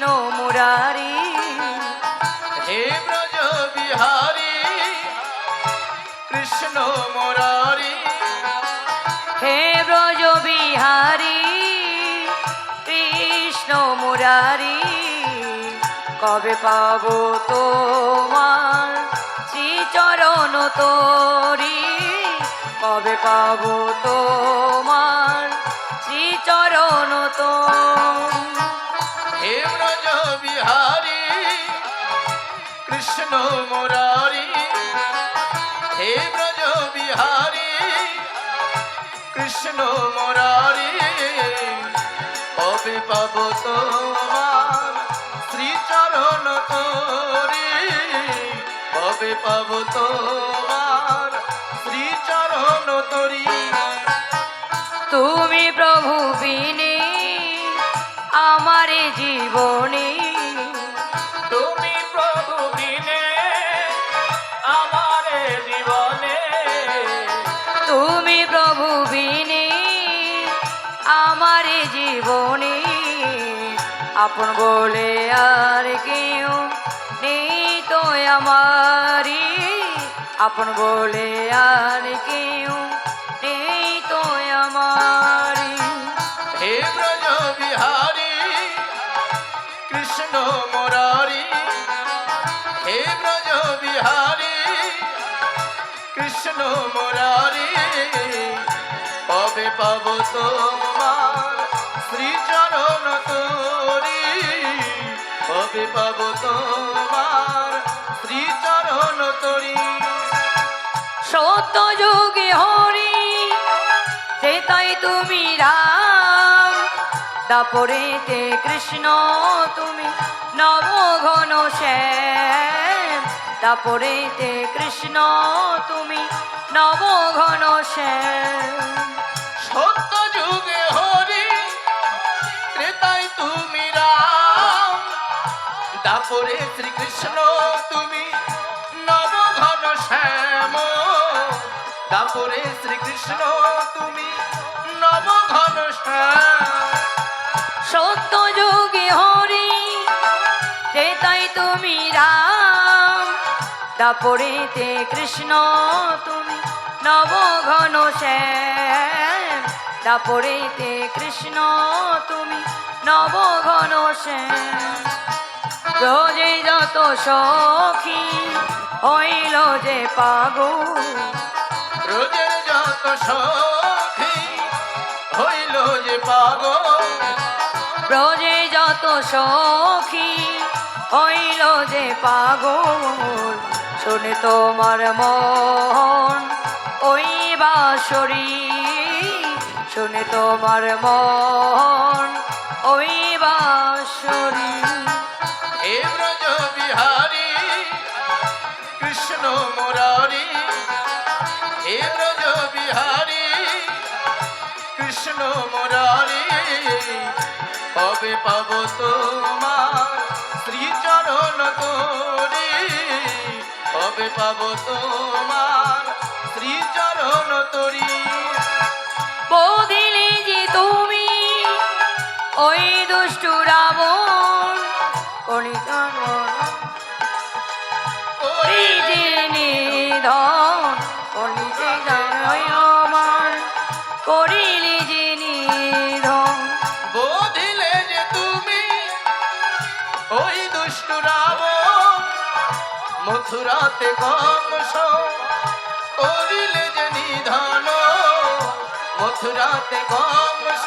কৃষ্ণ মুরারি? হে ব্রজ বিহারী কৃষ্ণ মুরারি। হে ব্রজ বিহারি কৃষ্ণ মুরারি কবে পাব তোমার শ্রীচরণ তোরি? কবে পাব তোমার শ্রীচরণ তো হে বিহারী, কৃষ্ণ মুরারি, হে ব্রজ বিহারী, কৃষ্ণ মুরারি, কবে পাব তোমার শ্রীচরণ তোরি? কবে পাব তোমার শ্রীচরণ তোরি? তুমি প্রভু বিনে আমার জীবনে। তুমি প্রভু বিনে আমার জীবনে। তুমি প্রভু বিনে আমার জীবনে। আপন বলে আর কেউ নেই তো আমারি আপন বলে আর কেউ নেই তো আমারি হে ব্রজ বিহারী কৃষ্ণ মুরারি, হে ব্রজ বিহারী, কৃষ্ণ মুরারি, কবে পাব তোমার শ্রীচরণ তোরি? কবে পাব তোমার শ্রীচরণ তোরি? সত্য যোগে হরি তুমি রাম দাপরেতে কৃষ্ণ তুমি নব ঘন শ্যাম দাপরেতে কৃষ্ণ তুমি নব ঘন শ্যাম। সত্য যুগে হরি, ত্রেতাই তুমি রাম। দাপরে শ্রীকৃষ্ণ তুমি নব ঘন শ্যাম দাপরে শ্রীকৃষ্ণ তুমি নব ঘন শ্যাম। সত্য যোগে হরি তাই তুমি রাম। দাপরেতে কৃষ্ণ তুমি নব ঘন শ্যাম। দাপরেতে কৃষ্ণ তুমি নব ঘন শ্যাম। রোজে যত সখী হইল যে পাগল। রোজের যত সখী হইল যে পাগল। ব্রজে যত সখী হইল যে পাগল, শুনে তোমার মন ওই বাসরি শুনে তোমার মন ওই বাসরি হে ব্রজ বিহারী, কৃষ্ণ মুরারি। হে ব্রজ বিহারী, কৃষ্ণ মুরারি। কবে পাব তোমার শ্রীচরণ তোরি কবে পাব তোমার শ্রীচরণ তোরি বদিলে যে তুমি ওই দুষ্টু রাবণ কলিকার ওরে যে নিধন করিলি যে ওই দুষ্ট রাবণ, মথুরাতে কংস, করিলে যে নিধন। মথুরাতে কংস,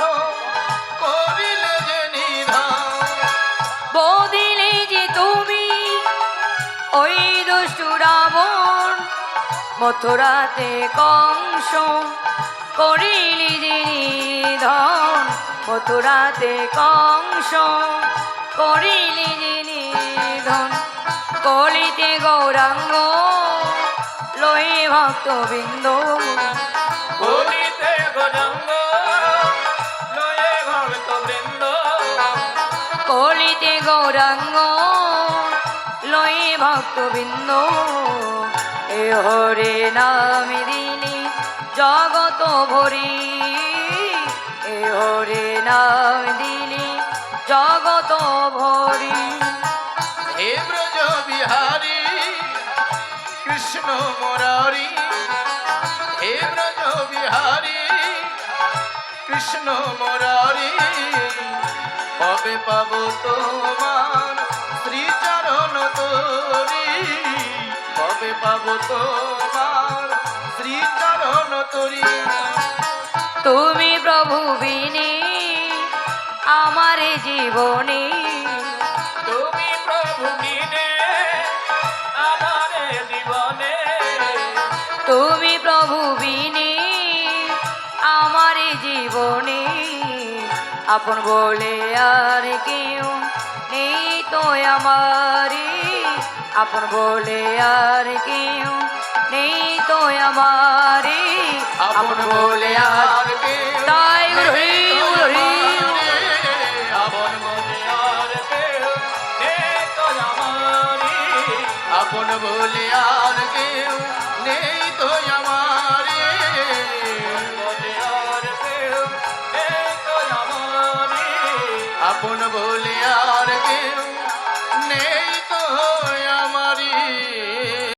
করিলে যে নিধন। বদিলে যে তুমি, ওই দুষ্টু রাবণ, মথুরাতে কংস, করিলি যে নিধন। মথুরাতে কংস করিলি নিধন কলিতে গৌরাঙ্গ লই ভক্তবৃন্দ। করিতে গজঙ্গ লয়ে ভক্ত বৃন্দ কলিতে গৌরাঙ্গ লই ভক্তবৃন্দ। এ হরে নাম দিলি জগত ভরি এ হরে নাম দিলি জগত ভরি। হে ব্রজ বিহারী কৃষ্ণ মুরারি হে ব্রজ বিহারী কৃষ্ণ মুরারি কবে পাব তোমার শ্রীচরণ তোরি? কবে পাব তোমার শ্রীচরণ তোরি? তুমি প্রভু বিনে আমার জীবনে। তুমি প্রভু আমার জীবনে। তুমি প্রভু বিনে আমার জীবনে। আপন বলে আর কেউ নেই তো আমারে আপন বলে আর কেউ নেই তো আমারে আপন বলে আপন বলে আর কেউ নেই